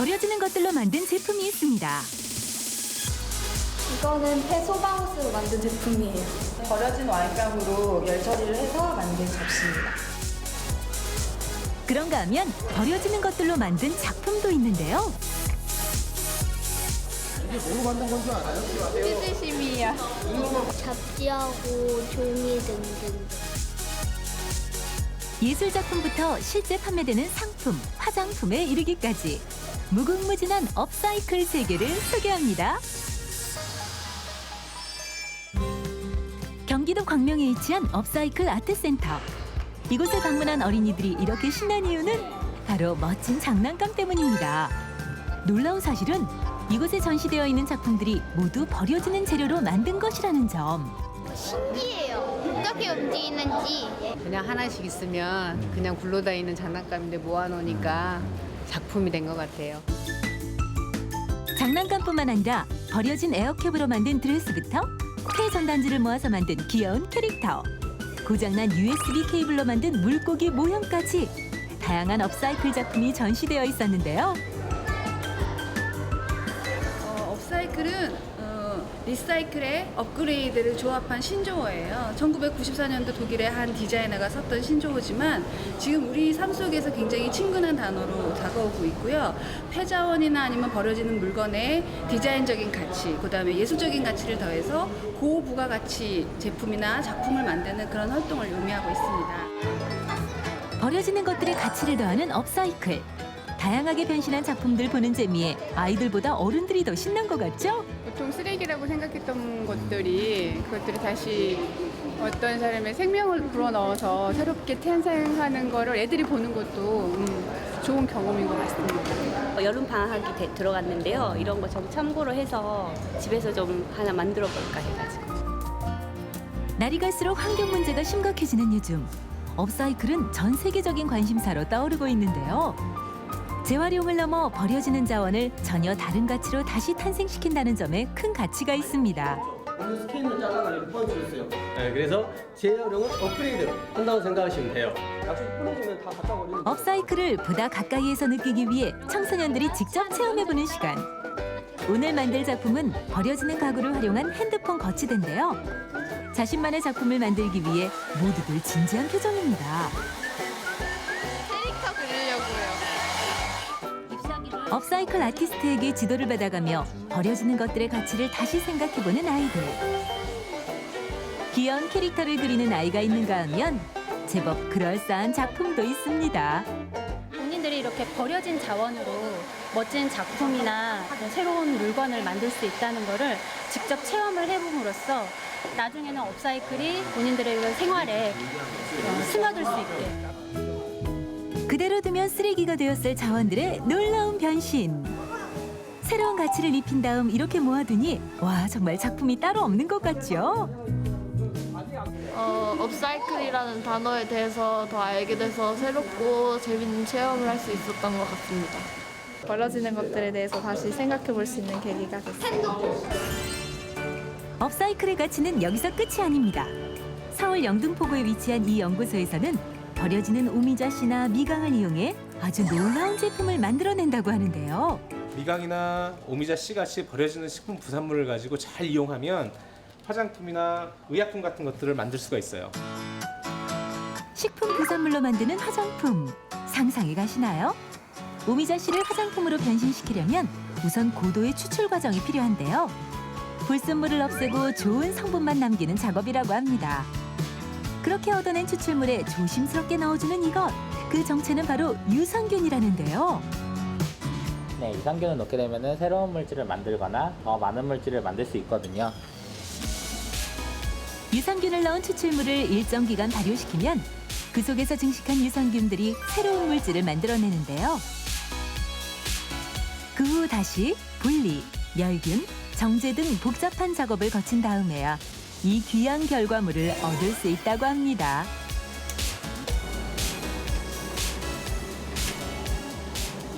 버려지는 것들로 만든 제품이 있습니다. 이거는 폐소방스로 만든 제품이에요. 버려진 와인병으로 열 처리를 해서 만든 접시입니다. 그런가 하면 버려지는 것들로 만든 작품도 있는데요. 찌질심이야. 잡지하고 종이 등등. 예술 작품부터 실제 판매되는 상품, 화장품에 이르기까지 무궁무진한 업사이클 세계를 소개합니다. 경기도 광명에 위치한 업사이클 아트센터. 이곳을 방문한 어린이들이 이렇게 신난 이유는 바로 멋진 장난감 때문입니다. 놀라운 사실은 이곳에 전시되어 있는 작품들이 모두 버려지는 재료로 만든 것이라는 점. 신기해요. 어떻게 움직이는지. 그냥 하나씩 있으면 그냥 굴러다니는 장난감인데 모아놓으니까 작품이 된 것 같아요. 장난감뿐만 아니라 버려진 에어캡으로 만든 드레스부터 폐전단지를 모아서 만든 귀여운 캐릭터, 고장난 USB 케이블로 만든 물고기 모형까지 다양한 업사이클 작품이 전시되어 있었는데요. 리사이클의 업그레이드를 조합한 신조어예요. 1994년도 독일의 한 디자이너가 썼던 신조어지만 지금 우리 삶 속에서 굉장히 친근한 단어로 다가오고 있고요. 폐자원이나 아니면 버려지는 물건의 디자인적인 가치, 그 다음에 예술적인 가치를 더해서 고부가가치 제품이나 작품을 만드는 그런 활동을 의미하고 있습니다. 버려지는 것들의 가치를 더하는 업사이클. 다양하게 변신한 작품들 보는 재미에 아이들보다 어른들이 더 신난 것 같죠? 보통 쓰레기라고 생각했던 것들이 그것들이 다시 어떤 사람의 생명을 불어넣어서 새롭게 탄생하는 거를 애들이 보는 것도 음, 좋은 경험인 것 같습니다. 여름 방학이 돼- 들어갔는데요. 이런 거 좀 참고로 해서 집에서 좀 하나 만들어 볼까 해가지고. 날이 갈수록 환경 문제가 심각해지는 요즘 업사이클은 전 세계적인 관심사로 떠오르고 있는데요. 재활용을 넘어 버려지는 자원을 전혀 다른 가치로 다시 탄생시킨다는 점에 큰 가치가 있습니다. 오늘 스케일을 잘라가 이렇게 뻗어주셨어요. 네, 그래서 재활용은 업그레이드 한다고 생각하시면 돼요. 약속이 끊어지면 다 갖다 버리는 거예요. 업사이클을 보다 가까이에서 느끼기 위해 청소년들이 직접 체험해보는 시간. 오늘 만들 작품은 버려지는 가구를 활용한 핸드폰 거치대인데요. 자신만의 작품을 만들기 위해 모두들 진지한 표정입니다. 업사이클 아티스트에게 지도를 받아가며 버려지는 것들의 가치를 다시 생각해보는 아이들. 귀여운 캐릭터를 그리는 아이가 있는가 하면 제법 그럴싸한 작품도 있습니다. 본인들이 이렇게 버려진 자원으로 멋진 작품이나 새로운 물건을 만들 수 있다는 거를 직접 체험을 해봄으로써 나중에는 업사이클이 본인들의 생활에 어, 스며들 수 있게 그대로 두면 쓰레기가 되었을 자원들의 놀라운 변신. 새로운 가치를 입힌 다음 이렇게 모아두니 와 정말 작품이 따로 없는 것 같죠? 어, 업사이클이라는 단어에 대해서 더 알게 돼서 새롭고 재밌는 체험을 할 수 있었던 것 같습니다. 버려지는 것들에 대해서 다시 생각해 볼 수 있는 계기가 됐어요. 업사이클의 가치는 여기서 끝이 아닙니다. 서울 영등포구에 위치한 이 연구소에서는 버려지는 오미자씨나 미강을 이용해 아주 놀라운 제품을 만들어낸다고 하는데요. 미강이나 오미자 씨 같이 버려지는 식품 부산물을 가지고 잘 이용하면 화장품이나 의약품 같은 것들을 만들 수가 있어요. 식품 부산물로 만드는 화장품 상상이 가시나요? 오미자 씨를 화장품으로 변신시키려면 우선 고도의 추출 과정이 필요한데요. 불순물을 없애고 좋은 성분만 남기는 작업이라고 합니다. 그렇게 얻어낸 추출물에 조심스럽게 넣어주는 이것 그 정체는 바로 유산균이라는데요. 네, 유산균을 넣게 되면 새로운 물질을 만들거나 더 많은 물질을 만들 수 있거든요. 유산균을 넣은 추출물을 일정 기간 발효시키면 그 속에서 증식한 유산균들이 새로운 물질을 만들어내는데요. 그 후 다시 분리, 멸균, 정제 등 복잡한 작업을 거친 다음에야 이 귀한 결과물을 얻을 수 있다고 합니다.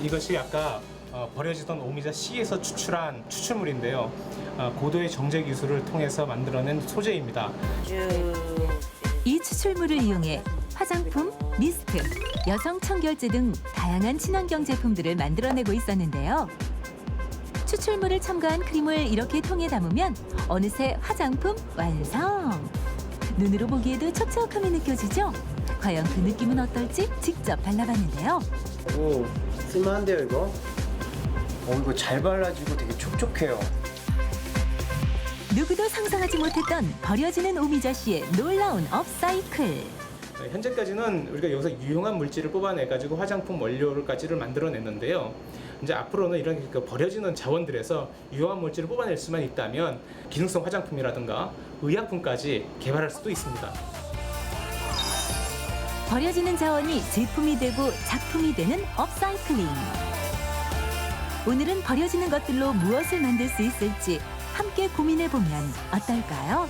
이것이 아까 어, 버려지던 오미자 씨에서 추출한 추출물인데요. 어, 고도의 정제 기술을 통해서 만들어낸 소재입니다. 이 추출물을 이용해 화장품, 미스트, 여성 청결제 등 다양한 친환경 제품들을 만들어내고 있었는데요. 추출물을 첨가한 크림을 이렇게 통에 담으면 어느새 화장품 완성! 눈으로 보기에도 촉촉함이 느껴지죠? 과연 그 느낌은 어떨지 직접 발라봤는데요. 오, 쓸만한데요, 이거? 어, 이거 잘 발라지고 되게 촉촉해요. 누구도 상상하지 못했던 버려지는 오미자 씨의 놀라운 업사이클. 네, 현재까지는 우리가 여기서 유용한 물질을 뽑아내 가지고 화장품 원료를까지를 만들어냈는데요. 이제 앞으로는 이런 그 버려지는 자원들에서 유용한 물질을 뽑아낼 수만 있다면 기능성 화장품이라든가 의약품까지 개발할 수도 있습니다. 버려지는 자원이 제품이 되고 작품이 되는 업사이클링. 오늘은 버려지는 것들로 무엇을 만들 수 있을지 함께 고민해 보면 어떨까요?